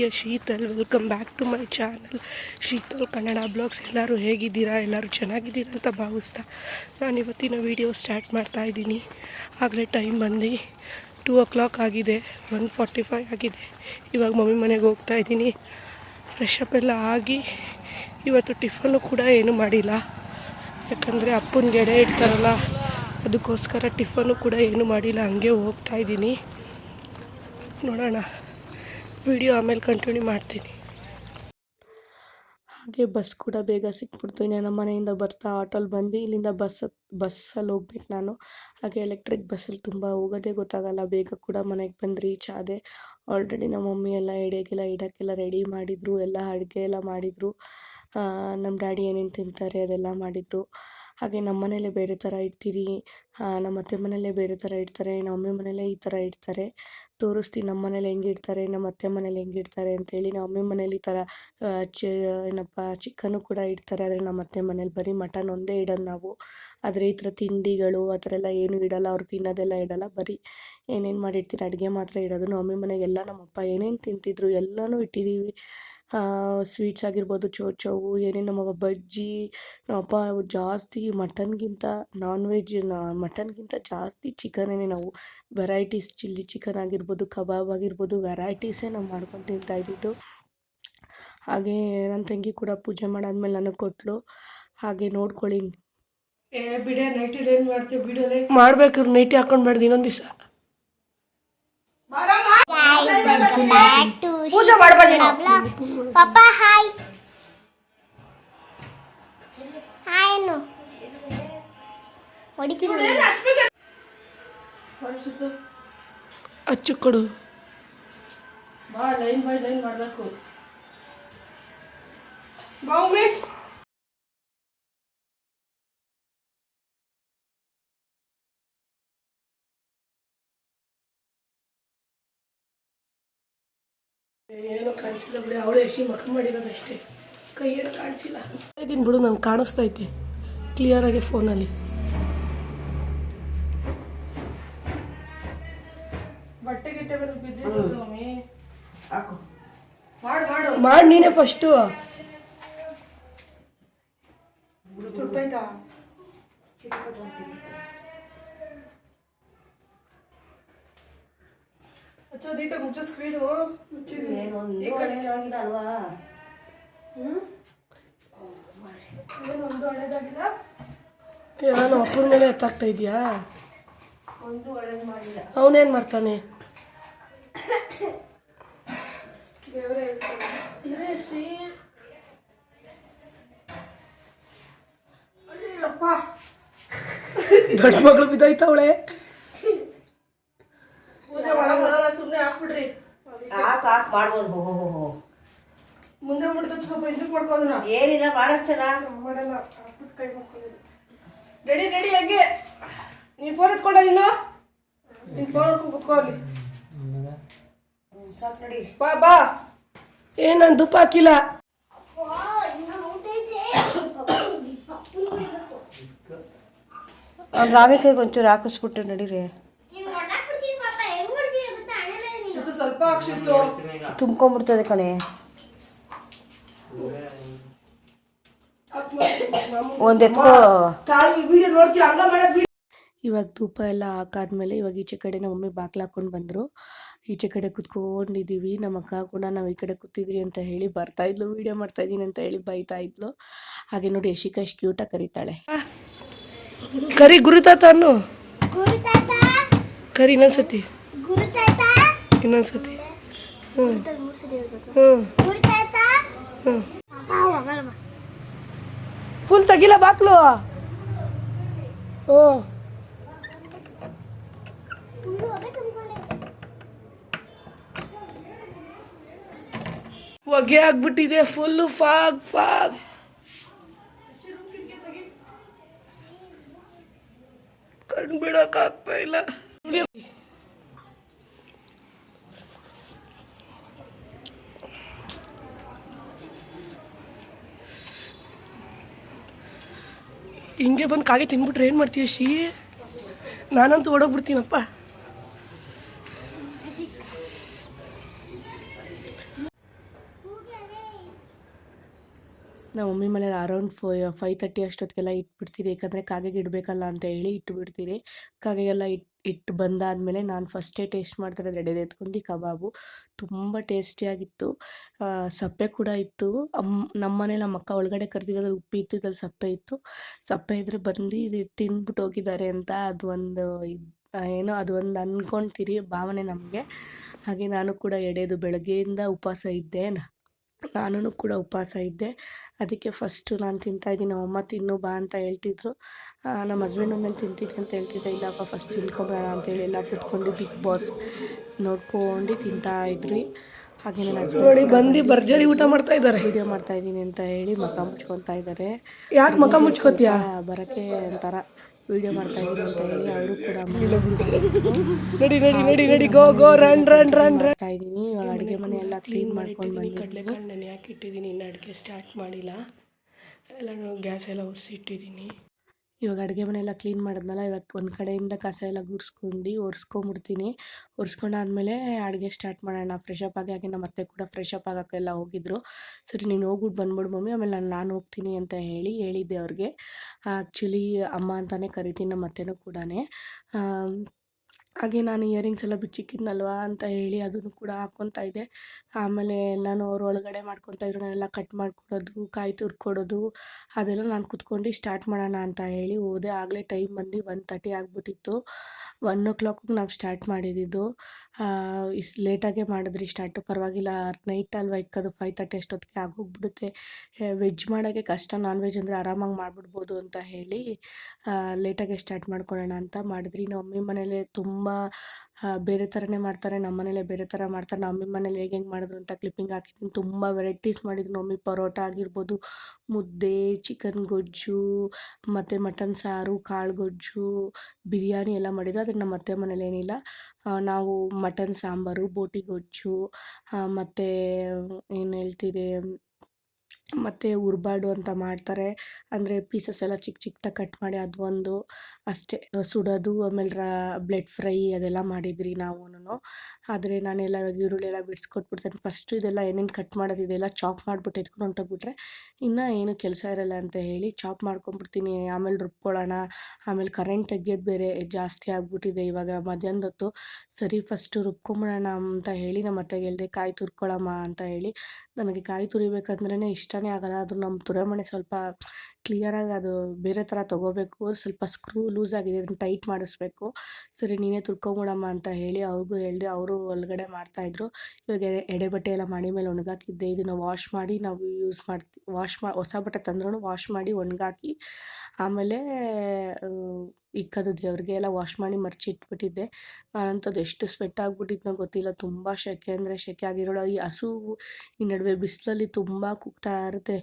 Dear Sheetal welcome back to my channel Sheetal, Kannada blogs ಎಲ್ಲರೂ ಹೇಗಿದ್ದೀರಾ? ಎಲ್ಲರೂ ಚೆನ್ನಾಗಿದ್ದೀರಾ ಅಂತ ಭಾವಿಸ್ತಾ ನಾನು ಇವತ್ತಿನ ವೀಡಿಯೋ ಸ್ಟಾರ್ಟ್ ಮಾಡ್ತಾ ಇದ್ದೀನಿ. ಆಗಲೇ ಟೈಮ್ ಬಂದು ಟೂ ಓ ಕ್ಲಾಕ್ ಆಗಿದೆ ಒನ್ ಫಾರ್ಟಿ ಫೈವ್ ಆಗಿದೆ. ಇವಾಗ ಮಮ್ಮಿ ಮನೆಗೆ ಹೋಗ್ತಾ ಇದ್ದೀನಿ. ಫ್ರೆಶ್ ಎಲ್ಲ ಆಗಿ ಇವತ್ತು ಟಿಫನ್ನು ಕೂಡ ಏನೂ ಮಾಡಿಲ್ಲ. ಯಾಕಂದರೆ ಅಪ್ಪನ ಗೆಡೆ ಇಡ್ತಾರಲ್ಲ, ಅದಕ್ಕೋಸ್ಕರ ಟಿಫನ್ನು ಕೂಡ ಏನೂ ಮಾಡಿಲ್ಲ, ಹಂಗೆ ಹೋಗ್ತಾ ಇದ್ದೀನಿ. ನೋಡೋಣ. ವಿಡಿಯೋ ಆಮೇಲೆ ಕಂಟಿನ್ಯೂ ಮಾಡ್ತೀನಿ. ಹಾಗೆ ಬಸ್ ಕೂಡ ಬೇಗ ಸಿಕ್ಬಿಡ್ತು. ಇನ್ನು ನಮ್ಮ ಮನೆಯಿಂದ ಬರ್ತಾ ಆಟೋಲ್ಲಿ ಬಂದು ಇಲ್ಲಿಂದ ಬಸ್ ಬಸ್ಸಲ್ಲಿ ಹೋಗ್ಬೇಕು ನಾನು. ಹಾಗೆ ಎಲೆಕ್ಟ್ರಿಕ್ ಬಸ್ಸಲ್ಲಿ ತುಂಬ ಹೋಗೋದೇ ಗೊತ್ತಾಗಲ್ಲ. ಬೇಗ ಕೂಡ ಮನೆಗೆ ಬಂದು ರೀಚ್ ಆದೆ. ಆಲ್ರೆಡಿ ನಮ್ಮ ಮಮ್ಮಿ ಎಲ್ಲ ಎಡೆಗೆಲ್ಲ, ಇಡೋಕ್ಕೆಲ್ಲ ರೆಡಿ ಮಾಡಿದರು. ಎಲ್ಲ ಅಡುಗೆ ಎಲ್ಲ ಮಾಡಿದರು. ನಮ್ಮ ಡ್ಯಾಡಿ ಏನೇನು ತಿಂತಾರೆ ಅದೆಲ್ಲ ಮಾಡಿದರು. ಹಾಗೆ ನಮ್ಮ ಮನೇಲೆ ಬೇರೆ ಥರ ಇಡ್ತೀರಿ ನಮ್ಮ ಅತ್ತೆ ಮನೆಯಲ್ಲೇ ಬೇರೆ ಥರ ಇಡ್ತಾರೆ, ನಮ್ಮ ಅಮ್ಮ ಮನೇಲೆ ಈ ಥರ ಇಡ್ತಾರೆ. ತೋರಿಸ್ತೀನಿ ನಮ್ಮ ಮನೇಲಿ ಹೆಂಗೆ ಇಡ್ತಾರೆ, ನಮ್ಮ ಅತ್ತೆ ಮನೇಲಿ ಹೆಂಗೆ ಇಡ್ತಾರೆ ಅಂತೇಳಿ ನಮ್ಮ ಅಮ್ಮಿ ಮನೇಲಿ ಈ ಥರ ಚಿ, ಏನಪ್ಪ ಚಿಕನ್ನು ಕೂಡ ಇಡ್ತಾರೆ, ಆದರೆ ನಮ್ಮ ಅತ್ತೆ ಮನೇಲಿ ಬರೀ ಮಟನ್ ಒಂದೇ ಇಡೋದು ನಾವು. ಆದರೆ ಈ ಥರ ತಿಂಡಿಗಳು, ಆ ಥರ ಎಲ್ಲ ಏನೂ ಇಡಲ್ಲ, ಅವ್ರು ತಿನ್ನೋದೆಲ್ಲ ಇಡಲ್ಲ, ಬರೀ ಏನೇನು ಮಾಡಿರ್ತೀರಿ ಅಡುಗೆ ಮಾತ್ರ ಇಡೋದು. ನಮ್ಮ ಮಮ್ಮಿ ಮನೆಗೆಲ್ಲ ನಮ್ಮಪ್ಪ ಏನೇನು ತಿಂತಿದ್ರು ಎಲ್ಲನೂ ಇಟ್ಟಿದ್ದೀವಿ ಸ್ವೀಟ್ಸ್ ಆಗಿರ್ಬೋದು ಚೌಚೌವು ಏನೇನು ನಮ್ಮ ಬಜ್ಜಿ ನಮ್ಮಪ್ಪ ಜಾಸ್ತಿ ಮಟನ್ಗಿಂತ ನಾನ್ ವೆಜ್ ಮಟನ್ಗಿಂತ ಜಾಸ್ತಿ ಚಿಕನ್ನೇ ನಾವು ವೆರೈಟೀಸ್ ಚಿಲ್ಲಿ ಚಿಕನ್ ಆಗಿರ್ಬೋದು ಕಬಾಬ್ ಆಗಿರ್ಬೋದು ವೆರೈಟೀಸೇ ನಾವು ಮಾಡ್ಕೊಂಡು ತಿಂತಾ ಇದ್ದಿದ್ದು. ಹಾಗೆ ನನ್ನ ತಂಗಿ ಕೂಡ ಪೂಜೆ ಮಾಡಾದ್ಮೇಲೆ ನನಗೆ ಕೊಟ್ಲು. ಹಾಗೆ ನೋಡ್ಕೊಳ್ಳಿ. ಮಾಡ್ಬೇಕು ಬಿಡೆ ನೈಟಲ್ಲಿ ಏನ್ ಮಾಡ್ತೀವಿ ಬಿಡೋಲೆ ಮಾಡ್ಬೇಕಾದ್ರೆ ನೈಟಿ ಹಾಕೊಂಡ್ಬಾರ್ದು ಇನ್ನೊಂದು ದಿವಸ. ಪೂಜೆ ಮಾಡ್ಬೇಡಿ ಪಪ್ಪ ಹಾಯ್ ಹಾಯ್ ಹೊಡಿತೀನಿ. ಸುತ್ತು. ಅಚ್ಚು ಕೊಡು. ಬಾ ಲೈನ್ ಬೈ ಲೈನ್ ಮಾಡ್ಬೇಕು. ಬಾ ಉಮೇಶ್. ಏನೋ ಕಾಣಿಸಿಲ್ಲ ಬಿಡಿ ಅವಳೇ ಎಸಿ ಮಕ್ಕ ಮಾಡಿರೋದಷ್ಟೇ ಕೈ ಏನೋ ಕಾಣಿಸಿಲ್ಲ. ಇದೀನಿ ಬಿಡು ನಂಗೆ ಕಾಣಿಸ್ತೈತೆ. ಕ್ಲಿಯರಾಗಿ ಫೋನಲ್ಲಿ ಮಾಡು ನೀನೇ ಫಸ್ಟು ನೀಟಾಗಿ ಮುಚ್ಚೋ ಸ್ಕ್ರೀನು ಒಳ್ಳೇದಾಗಿಲ್ಲ? ನಾನು ಅಪ್ಪನ ಮೇಲೆ ಎತ್ತಾಗ್ತಾ ಇದೆಯಾ? ಅವನೇನು ಮಾಡ್ತಾನೆ ದೇವರೇ ಹೇಳ್ತಾನೆ ದೊಡ್ಡ ಮಗಳು ಬಿದ್ದೋಯ್ತವಳೆ. ಪೂಜೆ ಮಾಡಕ್ ಬರಲ್ಲ ಸುಮ್ಮನೆ ಹಾಕ್ಬಿಡ್ರಿ. ಹಾಕ್ ಹಾಕ್ ಮಾಡ್ಬೋದು? ಹೋ ಹೋ ಹೋ ಮುಂದೆ ಮುಡ್ದ ಸ್ವಲ್ಪ ಹಿಂದಕ್ಕೆ ಮಾಡ್ಕೋದನ್ನ ಏನಿಲ್ಲ ಮಾಡಷ್ಟಲ್ಲ ಮಾಡಲ್ಲ ಹಾಕ್ಬಿಟ್ಟು ಕೈ ಮಾಡ್ಕೊಳ್ಳೋದು ರೆಡಿ ರೆಡಿ ಹಂಗೆ. ನೀನ್ ಫೋನ್ ಎತ್ಕೊಂಡ ನೀನು ನೀನ್ ಫೋನ್ ಅಲ್ಲಿ. ಸಾಕ್ ನಡಿ. ಬಾ ಬಾ. ಏ ನಾನು ದುಪ್ಪ ಹಾಕಿಲ್ಲ. ಅವ್ನು ರಾವೆ ಕೈಗೆ ಒಂಚೂರು ಹಾಕಿಸ್ಬಿಟ್ಟು ನಡೀರಿ. ತುಂಬ್ಕೊಂಡ್ಬಿಡ್ತದೆ ಸ್ವಲ್ಪ ಹಾಕ್ಸಿತ್ತು. ತುಂಬ್ಕೊಂಬಿಡ್ತದೆ ಕಣೆ. ಒಂದ್ ಎತ್ಕೋ. ತಾಯಿ ವಿಡಿಯೋ ನೋಡ್ತೀವಿ ಹಂಗ ಮಾಡೋದು ಇವಾಗ ಧೂಪ ಎಲ್ಲ ಹಾಕಾದ್ಮೇಲೆ ಇವಾಗ ಈಚೆ ಕಡೆ ನಮ್ಮ ಮಮ್ಮಿ ಬಾಗ್ಲು ಹಾಕೊಂಡು ಬಂದರು. ಈಚೆ ಕಡೆ ಕುತ್ಕೊಂಡಿದ್ದೀವಿ ನಮ್ಮ ಅಕ್ಕ ಕೂಡ ನಾವು ಈ ಕಡೆ ಕೂತಿದ್ರಿ ಅಂತ ಹೇಳಿ ಬರ್ತಾ ಇದ್ಲು ವಿಡಿಯೋ ಮಾಡ್ತಾ ಇದ್ದೀನಿ ಅಂತ ಹೇಳಿ ಬೈತಾ ಇದ್ಲು. ಹಾಗೆ ನೋಡಿ ಯಶಿಕಾ ಎಷ್ಟು ಕ್ಯೂಟಾಗಿ ಕರೀತಾಳೆ. ಕರಿ ಗುರುತಾತ ಅನ್ನು? ಗುರುತಾತ. ಕರಿ ಇನ್ನೊಂದ್ಸತಿ. ಗುರುತಾತ. ಇನ್ನೊಂದ್ಸತಿ. ಹ್ಞೂ ಫುಲ್ ತೆಗಿಲ ಬಾಕ್ಲು? ಹ್ಞೂ ಫುಲ್ಲು ಹೋಗೇ ತುಂಬಿಕೊಂಡೆ ಹೊಗೆ ಆಗ್ಬಿಟ್ಟಿದೆ ಫುಲ್ಲು ಫಾಗ್ ಫಾಗ್ ಕಣ್ ಬಿಡಕ್ ಆಗ್ತಾ ಇಲ್ಲ. ಹಿಂಗೆ ಬಂದು ಕಾಗೆ ತಿನ್ಬಿಟ್ರೆ ಏನು ಮಾಡ್ತೀಯ ಶೀ? ನಾನಂತೂ ಓಡೋಗ್ಬಿಡ್ತೀನಪ್ಪ. ನಮ್ಮ ಮಮ್ಮಿ ಮನೇಲಿ ಅರೌಂಡ್ ಫೈ ಫೈವ್ ತರ್ಟಿ ಅಷ್ಟೊತ್ತಿಗೆಲ್ಲ ಇಟ್ಬಿಡ್ತೀರಿ. ಯಾಕಂದರೆ ಕಾಗೆಗೆ ಇಡಬೇಕಲ್ಲ ಅಂತ ಹೇಳಿ ಇಟ್ಬಿಡ್ತೀರಿ. ಕಾಗೆಗೆಲ್ಲ ಇಟ್ಟು ಇಟ್ಟು ಬಂದಾದಮೇಲೆ ನಾನು ಫಸ್ಟೇ ಟೇಸ್ಟ್ ಮಾಡ್ತಾರೆ ರೆಡಿ ಎತ್ಕೊಂಡು ಕಬಾಬು. ತುಂಬ ಟೇಸ್ಟಿಯಾಗಿತ್ತು ಸಪ್ಪೆ ಕೂಡ ಇತ್ತು. ನಮ್ಮ ಮನೇಲಿ ನಮ್ಮ ಅಕ್ಕ ಒಳಗಡೆ ಕರೆದಿರೋದ್ರಲ್ಲಿ ಉಪ್ಪು ಇತ್ತು, ಇದ್ರಲ್ಲಿ ಸಪ್ಪೆ ಇತ್ತು. ಸಪ್ಪೆ ಇದ್ರೆ ಬಂದು ಇದು ತಿಂದ್ಬಿಟ್ಟು ಹೋಗಿದ್ದಾರೆ ಅಂತ ಅದು ಒಂದು ಏನೋ ಅದು ಒಂದು ಅಂದ್ಕೊಳ್ತೀರಿ ಭಾವನೆ ನಮಗೆ. ಹಾಗೆ ನಾನು ಕೂಡ ಎಡೆದು ಬೆಳಗ್ಗೆಯಿಂದ ಉಪವಾಸ ಇದ್ದೆ ನಾನು ಕೂಡ ಉಪವಾಸ ಇದ್ದೆ. ಅದಕ್ಕೆ ಫಸ್ಟು ನಾನು ತಿಂತಾಯಿದ್ದೀನಿ ನಮ್ಮಮ್ಮ ತಿನ್ನು ಬಾ ಅಂತ ಹೇಳ್ತಿದ್ರು. ನಮ್ಮ ಹಸ್ಬೆಂಡ್ ಮೇಲೆ ತಿಂತಿದ್ದೆ ಅಂತ ಹೇಳ್ತಿದ್ದೆ. ಇಲ್ಲಪ್ಪ ಫಸ್ಟ್ ತಿನ್ಕೊಬೇಡ ಅಂತೇಳಿ ಎಲ್ಲ ಕುತ್ಕೊಂಡು ಬಿಗ್ ಬಾಸ್ ನೋಡ್ಕೊಂಡು ತಿಂತಾ ಇದ್ರಿ. ಹಾಗೆ ನನ್ನ ನೋಡಿ ಹಸ್ಬೆಂಡ್ ಬಂದು ಭರ್ಜರಿ ಊಟ ಮಾಡ್ತಾ ಇದ್ದಾರೆ. ವಿಡಿಯೋ ಮಾಡ್ತಾ ಇದ್ದೀನಿ ಅಂತ ಹೇಳಿ ಮಖ ಮುಚ್ಕೊತಾ ಇದ್ದಾರೆ. ಯಾಕೆ ಮಖ ಮುಚ್ಕೋತೀಯ? ಬರಕ್ಕೆ ಒಂಥರ. ವಿಡಿಯೋ ಮಾಡ್ತಾ ಇದ್ದೀನಿ ಅಂತ ಹೇಳಿ ಅವರು ಕೂಡ ನಡಿ ನಡಿ ನಡಿ ನಡಿ go go run run run run ಮಾಡ್ತಾ ಇದ್ದೀನಿ. ಇವಾಗ ಅಡುಗೆ ಮನೆ ಎಲ್ಲ ಕ್ಲೀನ್ ಮಾಡ್ಕೊಂಡು ಬಂದು ಕಡಲೆಕಾಳು ನಾನು ಯಾಕೆ ಇಟ್ಟಿದ್ದೀನಿ ಇನ್ನು ಅಡುಗೆ ಸ್ಟಾರ್ಟ್ ಮಾಡಿಲ್ಲ. ಎಲ್ಲ ಗ್ಯಾಸ್ ಎಲ್ಲ ಉಸಿಟ್ಟಿದ್ದೀನಿ ಇವಾಗ ಅಡುಗೆ ಮನೆಯೆಲ್ಲ ಕ್ಲೀನ್ ಮಾಡಿದ್ನಲ್ಲ ಇವಾಗ ಒಂದು ಕಡೆಯಿಂದ ಕಸ ಎಲ್ಲ ಗುಡಿಸ್ಕೊಂಡು ಒರೆಸ್ಕೊಂಬಿಡ್ತೀನಿ. ಒರೆಸ್ಕೊಂಡಾದ್ಮೇಲೆ ಅಡುಗೆ ಸ್ಟಾರ್ಟ್ ಮಾಡೋಣ. ಫ್ರೆಶ್ ಅಪ್ ಆಗಿ, ಹಾಗೆ ನಮ್ಮ ಅತ್ತೆ ಕೂಡ ಫ್ರೆಶ್ ಅಪ್ ಆಗೋಕ್ಕೆಲ್ಲ ಹೋಗಿದ್ರು. ಸರಿ, ನೀನು ಹೋಗ್ಬಿಟ್ಟು ಬಂದ್ಬಿಡು ಮಮ್ಮಿ, ಆಮೇಲೆ ನಾನು ನಾನು ಹೋಗ್ತೀನಿ ಅಂತ ಹೇಳಿ ಹೇಳಿದ್ದೆ ಅವ್ರಿಗೆ. ಆ್ಯಕ್ಚುಲಿ ಅಮ್ಮ ಅಂತಲೇ ಕರಿತೀನಿ ನಮ್ಮ ಅತ್ತೆನೂ ಕೂಡ ಹಾಗೆ ನಾನು ಇಯರಿಂಗ್ಸ್ ಎಲ್ಲ ಬಿಚ್ಚಿಕ್ಕಿದ್ನಲ್ವಾ ಅಂತ ಹೇಳಿ ಅದನ್ನು ಕೂಡ ಹಾಕ್ಕೊತಾ ಇದ್ದೆ. ಆಮೇಲೆ ಎಲ್ಲನೂ ಅವ್ರ ಒಳಗಡೆ ಮಾಡ್ಕೊತಾ ಇದ್ರು ನಾನೆಲ್ಲ ಕಟ್ ಮಾಡಿಕೊಡೋದು, ಕಾಯಿ ತುರ್ಕೊಡೋದು, ಅದೆಲ್ಲ ನಾನು ಕುತ್ಕೊಂಡು ಸ್ಟಾರ್ಟ್ ಮಾಡೋಣ ಅಂತ ಹೇಳಿ ಹೋದೆ. ಆಗಲೇ ಟೈಮ್ ಬಂದು ಒನ್ ತರ್ಟಿ ಆಗಿಬಿಟ್ಟಿತ್ತು. ಒನ್ ಓ ಕ್ಲಾಕಿಗೆ ನಾವು ಸ್ಟಾರ್ಟ್ ಮಾಡಿದ್ದು. ಇಸ್ ಲೇಟಾಗೆ ಮಾಡಿದ್ರಿ ಸ್ಟಾರ್ಟು ಪರವಾಗಿಲ್ಲ ನೈಟ್ ಅಲ್ವಾ ಇಕ್ಕೋದು ಫೈವ್ ತರ್ಟಿ ಅಷ್ಟೊತ್ತಿಗೆ ಆಗೋಗ್ಬಿಡುತ್ತೆ. ವೆಜ್ ಮಾಡೋಕ್ಕೆ ಕಷ್ಟ ನಾನ್ ವೆಜ್ ಅಂದರೆ ಆರಾಮಾಗಿ ಮಾಡಿಬಿಡ್ಬೋದು ಅಂತ ಹೇಳಿ ಲೇಟಾಗೆ ಸ್ಟಾರ್ಟ್ ಮಾಡ್ಕೊಳ್ಳೋಣ ಅಂತ ಮಾಡಿದ್ರಿ. ನಮ್ಮ ಮಮ್ಮಿ ಮನೇಲಿ ತುಂಬ ಬೇರೆ ಥರನೇ ಮಾಡ್ತಾರೆ. ನಮ್ಮ ಮನೇಲೆ ಬೇರೆ ಥರ ಮಾಡ್ತಾರೆ. ನಮ್ಮ ಮನೇಲಿ ಹೇಗೆ ಹೆಂಗೆ ಮಾಡಿದ್ರು ಅಂತ ಕ್ಲಿಪ್ಪಿಂಗ್ ಹಾಕಿದ್ದೀನಿ. ತುಂಬ ವೆರೈಟೀಸ್ ಮಾಡಿದ್ರು. ಮಮ್ಮಿ ಪರೋಟ ಆಗಿರ್ಬೋದು, ಮುದ್ದೆ ಚಿಕನ್ ಗೊಜ್ಜು, ಮತ್ತು ಮಟನ್ ಸಾರು, ಕಾಳು ಗೊಜ್ಜು, ಬಿರಿಯಾನಿ ಎಲ್ಲ ಮಾಡಿದ್ದು ಆದರೆ ನಮ್ಮ ಅತ್ತೆ ಮನೇಲಿ ಏನಿಲ್ಲ. ನಾವು ಮಟನ್ ಸಾಂಬಾರು, ಬೋಟಿ ಗೊಜ್ಜು ಮತ್ತು, ಏನು ಹೇಳ್ತಿದೆ ಮತ್ತು ಉರ್ಬಾಡು ಅಂತ ಮಾಡ್ತಾರೆ. ಅಂದರೆ ಪೀಸಸ್ ಎಲ್ಲ ಚಿಕ್ಕ ಚಿಕ್ಕದಾಗಿ ಕಟ್ ಮಾಡಿ ಅದೊಂದು ಅಷ್ಟೇ, ಸುಡೋದು, ಆಮೇಲೆ ರಾ ಬ್ಲೆಡ್ ಫ್ರೈ ಅದೆಲ್ಲ ಮಾಡಿದ್ರಿ ನಾವೂನು ಆದರೆ ನಾನೆಲ್ಲ ಈರುಳ್ಳಿ ಎಲ್ಲ ಬಿಡಿಸ್ಕೊಟ್ಬಿಡ್ತೇನೆ. ಫಸ್ಟು ಇದೆಲ್ಲ ಏನೇನು ಕಟ್ ಮಾಡೋದು ಇದೆಲ್ಲ ಚಾಪ್ ಮಾಡಿಬಿಟ್ಟು ಎತ್ಕೊಂಡು ಹೊಂಟೋಗ್ಬಿಟ್ರೆ ಇನ್ನೂ ಏನು ಕೆಲಸ ಇರಲ್ಲ ಅಂತ ಹೇಳಿ ಚಾಪ್ ಮಾಡ್ಕೊಂಬಿಡ್ತೀನಿ. ಆಮೇಲೆ ರುಬ್ಕೊಳ್ಳೋಣ, ಆಮೇಲೆ ಕರೆಂಟ್ ತೆಗಿಯೋದು ಬೇರೆ ಜಾಸ್ತಿ ಆಗಿಬಿಟ್ಟಿದೆ ಇವಾಗ ಮಧ್ಯಾಹ್ನದ ಹೊತ್ತು. ಸರಿ ಫಸ್ಟು ರುಬ್ಕೊಂಬಿಡೋಣ ಅಂತ ಹೇಳಿ ನಮ್ಮ ಅತ್ತೆಗೆ ಹೇಳಿದೆ, ಕಾಯಿ ತುರ್ಕೊಳ್ಳಮ್ಮ ಅಂತ ಹೇಳಿ. ನನಗೆ ಕಾಯಿ ತುರಿಬೇಕಂದ್ರೇ ಇಷ್ಟನೇ ಆಗಲ್ಲ. ಅದು ನಮ್ಮ ತುರೆಮಣೆ ಸ್ವಲ್ಪ ಕ್ಲಿಯರಾಗಿ ಅದು ಬೇರೆ ಥರ ತೊಗೋಬೇಕು. ಸ್ವಲ್ಪ ಸ್ಕ್ರೂ ಲೂಸ್ ಆಗಿದೆ. ಅದನ್ನು ಟೈಟ್ ಮಾಡಿಸ್ಬೇಕು. ಸರಿ, ನೀನೇ ತುರ್ಕೊಂಬಿಡಮ್ಮ ಅಂತ ಹೇಳಿ ಅವ್ರಿಗೂ ಹೇಳಿದೆ. ಅವರು ಒಳಗಡೆ ಮಾಡ್ತಾಯಿದ್ರು ಇವಾಗ ಎಡೆ ಬಟ್ಟೆ ಎಲ್ಲ ಮಣಿ ಮೇಲೆ ಒಣಗಾಕಿದ್ದೆ. ಇದನ್ನು ವಾಶ್ ಮಾಡಿ ನಾವು ಯೂಸ್ ಮಾಡ್ತೀವಿ ವಾಶ್ ಮಾ, ಹೊಸ ಬಟ್ಟೆ ತಂದ್ರೂ ವಾಶ್ ಮಾಡಿ ಒಣಗಾಕಿ ಆಮೇಲೆ ಇಕ್ಕೋದು ದೇವ್ರಿಗೆ ಎಲ್ಲ ವಾಶ್ ಮಾಡಿ ಮರ್ಚಿ ಇಟ್ಬಿಟ್ಟಿದ್ದೆ. ನಾನಂತದ್ದು ಎಷ್ಟು ಸ್ವೆಟ್ ಆಗ್ಬಿಟ್ಟಿದ್ನೋ ಗೊತ್ತಿಲ್ಲ. ತುಂಬ ಸೆಕೆ ಅಂದರೆ ಸೆಕೆ ಆಗಿರೋಳು. ಈ ಹಸು ಈ ನಡುವೆ ಬಿಸಿಲಲ್ಲಿ ತುಂಬ ಕುಗ್ತಾ ಇರುತ್ತೆ.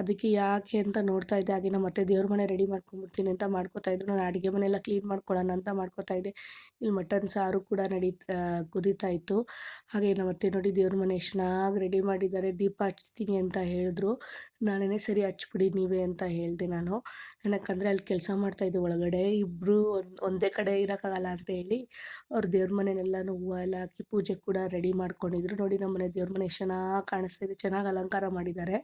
ಅದಕ್ಕೆ ಯಾಕೆ ಅಂತ ನೋಡ್ತಾ ಇದ್ದೆ. ಹಾಗೆ ನಮ್ಮ ಮತ್ತೆ ದೇವ್ರ ಮನೆ ರೆಡಿ ಮಾಡ್ಕೊಂಬಿಡ್ತೀನಿ ಅಂತ ಮಾಡ್ಕೋತಾ ಇದ್ರು. ನಾನು ಅಡುಗೆ ಮನೆ ಎಲ್ಲ ಕ್ಲೀನ್ ಮಾಡ್ಕೊಳ್ಳೋಣ ಅಂತ ಮಾಡ್ಕೋತಾ ಇದ್ದೆ. ಇಲ್ಲಿ ಮಟನ್ ಸಾರು ಕೂಡ ನಡೀತಾ ಕುದೀತಾ ಇತ್ತು. ಹಾಗೆ ನಮ್ಮ ಮತ್ತೆ ನೋಡಿ ದೇವ್ರ ಮನೆ ಚೆನ್ನಾಗಿ ರೆಡಿ ಮಾಡಿದ್ದಾರೆ. ದೀಪ ಹಚ್ತೀನಿ ಅಂತ ಹೇಳಿದ್ರು. ನಾನೇನೆ ಸರಿ ಹಚ್ಬಿಡಿ ನೀವೇ ಅಂತ ಹೇಳಿದೆ ನಾನು. ಯಾಕಂದರೆ ಅಲ್ಲಿ ಕೆಲಸ ಮಾಡ್ತಾಯಿದ್ದೆ ಒಳಗಡೆ. ಇಬ್ಬರು ಒಂದು ಕಡೆ ಇರೋಕ್ಕಾಗಲ್ಲ ಅಂತ ಹೇಳಿ ಅವ್ರ ದೇವ್ರ ಮನೆಯೆಲ್ಲನೂ ಹೂವು ಎಲ್ಲ ಹಾಕಿ ಪೂಜೆ ಕೂಡ ರೆಡಿ ಮಾಡ್ಕೊಂಡಿದ್ರು. ನೋಡಿ ನಮ್ಮ ಮನೆ ದೇವ್ರ ಮನೆ ಚೆನ್ನಾಗಿ ಕಾಣಿಸ್ತಿದೆ ಚೆನ್ನಾಗಿ ಅಲಂಕಾರ ಮಾಡಿದ್ದಾರೆ.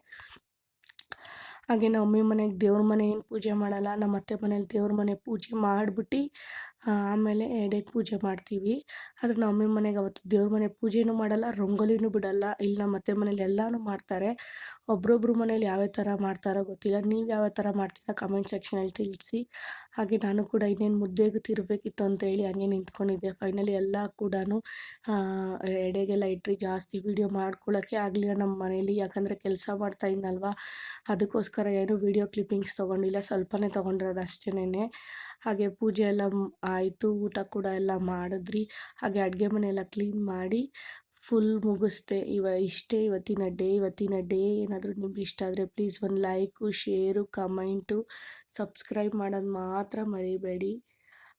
ಹಾಗೆ ನಮ್ಮ ಮನೆಗೆ ದೇವ್ರ ಮನೆ ಏನು ಪೂಜೆ ಮಾಡಲ್ಲ ನಮ್ಮ ಅತ್ತೆ ಮನೇಲಿ ದೇವ್ರ ಮನೆ ಪೂಜೆ ಮಾಡಿಬಿಟ್ಟು ಆಮೇಲೆ ಎಡೆಗೆ ಪೂಜೆ ಮಾಡ್ತೀವಿ. ಆದರೆ ನಮ್ಮ ಅಮ್ಮನ ಮನೆಗೆ ಅವತ್ತು ದೇವ್ರ ಮನೆ ಪೂಜೆನು ಮಾಡಲ್ಲ, ರಂಗೋಲಿನೂ ಬಿಡಲ್ಲ. ಇಲ್ಲ ನಮ್ಮ ಅತ್ತೆ ಮನೇಲಿ ಎಲ್ಲನೂ ಮಾಡ್ತಾರೆ. ಒಬ್ರೊಬ್ರ ಮನೇಲಿ ಯಾವ್ಯಾವ ಥರ ಮಾಡ್ತಾರೋ ಗೊತ್ತಿಲ್ಲ. ನೀವು ಯಾವ ಥರ ಮಾಡ್ತೀರಾ ಕಮೆಂಟ್ ಸೆಕ್ಷನಲ್ಲಿ ತಿಳಿಸಿ. ಹಾಗೆ ನಾನು ಕೂಡ ಇನ್ನೇನು ಮುದ್ದೆಗೂ ತಿರ್ಬೇಕಿತ್ತು ಅಂತ ಹೇಳಿ ಹಂಗೆ ನಿಂತ್ಕೊಂಡಿದ್ದೆ. ಫೈನಲಿ ಎಲ್ಲ ಕೂಡ ಎಡೆಗೆಲ್ಲ ಇಟ್ಟರೆ ಜಾಸ್ತಿ ವೀಡಿಯೋ ಮಾಡ್ಕೊಳ್ಳೋಕ್ಕೆ ಆಗಲಿಲ್ಲ ನಮ್ಮ ಮನೇಲಿ. ಯಾಕಂದರೆ ಕೆಲಸ ಮಾಡ್ತಾ ಇದ್ನಲ್ವ. ಅದಕ್ಕೋಸ್ಕರ ಏನು ವೀಡಿಯೋ ಕ್ಲಿಪ್ಪಿಂಗ್ಸ್ ತೊಗೊಂಡಿಲ್ಲ. ಸ್ವಲ್ಪನೇ ತೊಗೊಂಡಿರೋದು ಅಷ್ಟೇನೆ ಹಾಗೆ ಪೂಜೆ ಎಲ್ಲ ಆಯಿತು, ಊಟ ಕೂಡ ಎಲ್ಲ ಮಾಡಿದ್ರಿ. ಹಾಗೆ ಅಡುಗೆ ಮನೆಯೆಲ್ಲ ಕ್ಲೀನ್ ಮಾಡಿ ಫುಲ್ ಮುಗಿಸ್ದೆ. ಇವ, ಇಷ್ಟೇ ಇವತ್ತಿನ ಡೇ ಇವತ್ತಿನ ಡೇ ಏನಾದರೂ ನಿಮ್ಗೆ ಇಷ್ಟ ಆದರೆ ಪ್ಲೀಸ್ ಒಂದು ಲೈಕು ಶೇರು ಕಮೆಂಟು ಸಬ್ಸ್ಕ್ರೈಬ್ ಮಾಡೋದು ಮಾತ್ರ ಮರಿಬೇಡಿ.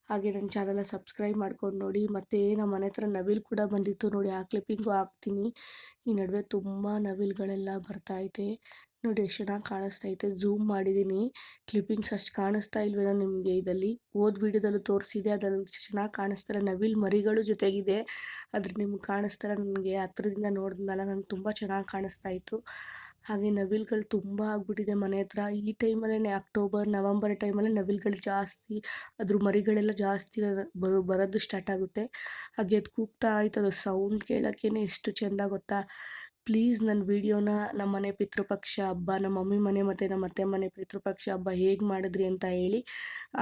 ಹಾಗೆ ನನ್ನ ಚಾನಲ್ನ ಸಬ್ಸ್ಕ್ರೈಬ್ ಮಾಡ್ಕೊಂಡು ನೋಡಿ. ಮತ್ತು ನಮ್ಮ ಮನೆ ಹತ್ರ ನವಿಲು ಕೂಡ ಬಂದಿತ್ತು ನೋಡಿ. ಆ ಕ್ಲಿಪ್ಪಿಂಗು ಹಾಕ್ತೀನಿ. ಈ ನಡುವೆ ತುಂಬ ನವಿಲುಗಳೆಲ್ಲ ಬರ್ತೈತೆ ನೋಡಿ ಎಷ್ಟು ಚೆನ್ನಾಗಿ ಕಾಣಿಸ್ತಾ ಐತೆ. ಝೂಮ್ ಮಾಡಿದ್ದೀನಿ ಕ್ಲಿಪ್ಪಿಂಗ್ಸ್ ಅಷ್ಟು ಕಾಣಿಸ್ತಾ ಇಲ್ವೇನೋ ನಿಮಗೆ ಇದರಲ್ಲಿ. ಓದ್ ವೀಡಿಯೋದಲ್ಲೂ ತೋರಿಸಿದೆ. ಅದ್ರಲ್ಲಿ ಚೆನ್ನಾಗಿ ಕಾಣಿಸ್ತಾರೆ. ನವಿಲ್ ಮರಿಗಳು ಜೊತೆಗಿದೆ. ಅದ್ರ ನಿಮ್ಗೆ ಕಾಣಿಸ್ತಾರೆ ನನಗೆ. ಹತ್ರದಿಂದ ನೋಡಿದ್ನಲ್ಲ ನನಗೆ ತುಂಬ ಚೆನ್ನಾಗಿ ಕಾಣಿಸ್ತಾ ಇತ್ತು. ಹಾಗೆ ನವಿಲ್ಗಳು ತುಂಬ ಆಗ್ಬಿಟ್ಟಿದೆ ಮನೆ ಹತ್ರ. ಈ ಟೈಮಲ್ಲೇ ಅಕ್ಟೋಬರ್ ನವಂಬರ್ ಟೈಮಲ್ಲೇ ನವಿಲ್ಗಳು ಜಾಸ್ತಿ, ಅದ್ರ ಮರಿಗಳೆಲ್ಲ ಜಾಸ್ತಿ ಬರೋ ಬರೋದು ಸ್ಟಾರ್ಟ್ ಆಗುತ್ತೆ. ಹಾಗೆ ಅದು ಕೂಗ್ತಾ ಆಯ್ತದ ಸೌಂಡ್ ಕೇಳೋಕ್ಕೇನೆ ಎಷ್ಟು ಚೆಂದ ಗೊತ್ತಾ? ಪ್ಲೀಸ್ ನನ್ನ ವೀಡಿಯೋನ ನಮ್ಮ ಮನೆ ಪಿತೃಪಕ್ಷ ಹಬ್ಬ ನಮ್ಮ ಮಮ್ಮಿ ಮನೆ ಮತ್ತು ನಮ್ಮ ಅತ್ತೆ ಮನೆ ಪಿತೃಪಕ್ಷ ಹಬ್ಬ ಹೇಗೆ ಮಾಡಿದ್ರಿ ಅಂತ ಹೇಳಿ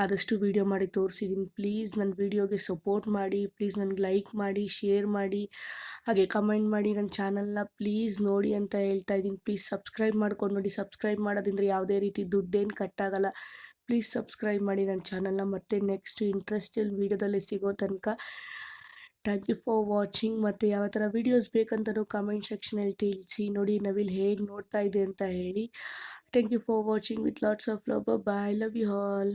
ಆದಷ್ಟು ವೀಡಿಯೋ ಮಾಡಿ ತೋರಿಸಿದ್ದೀನಿ ಪ್ಲೀಸ್ ನನ್ನ ವೀಡಿಯೋಗೆ ಸಪೋರ್ಟ್ ಮಾಡಿ ಪ್ಲೀಸ್ ನನಗೆ ಲೈಕ್ ಮಾಡಿ ಶೇರ್ ಮಾಡಿ, ಹಾಗೆ ಕಮೆಂಟ್ ಮಾಡಿ ನನ್ನ ಚಾನಲ್ನ ಪ್ಲೀಸ್ ನೋಡಿ ಅಂತ ಹೇಳ್ತಾ ಇದ್ದೀನಿ. ಪ್ಲೀಸ್ ಸಬ್ಸ್ಕ್ರೈಬ್ ಮಾಡ್ಕೊಂಡು ನೋಡಿ. ಸಬ್ಸ್ಕ್ರೈಬ್ ಮಾಡೋದ್ರಿಂದ ಯಾವುದೇ ರೀತಿ ದುಡ್ಡೇನು ಕಟ್ಟಾಗಲ್ಲ ಪ್ಲೀಸ್ ಸಬ್ಸ್ಕ್ರೈಬ್ ಮಾಡಿ ನನ್ನ ಚಾನಲ್ನ ಮತ್ತೆ ನೆಕ್ಸ್ಟ್ ಇಂಟ್ರೆಸ್ಟಿಲ್ ವೀಡಿಯೋದಲ್ಲಿ ಸಿಗೋ ತನಕ ಥ್ಯಾಂಕ್ ಯು ಫಾರ್ ವಾಚಿಂಗ್ ಮತ್ತು ಯಾವ ಥರ ವೀಡಿಯೋಸ್ ಬೇಕಂತಲೂ ಕಮೆಂಟ್ ಸೆಕ್ಷನಲ್ಲಿ ತಿಳಿಸಿ. ನೋಡಿ ನವಿಲ್ ಹೇಗೆ ನೋಡ್ತಾ ಇದೆ ಅಂತ ಹೇಳಿ. Thank you for watching with lots of love bye love you all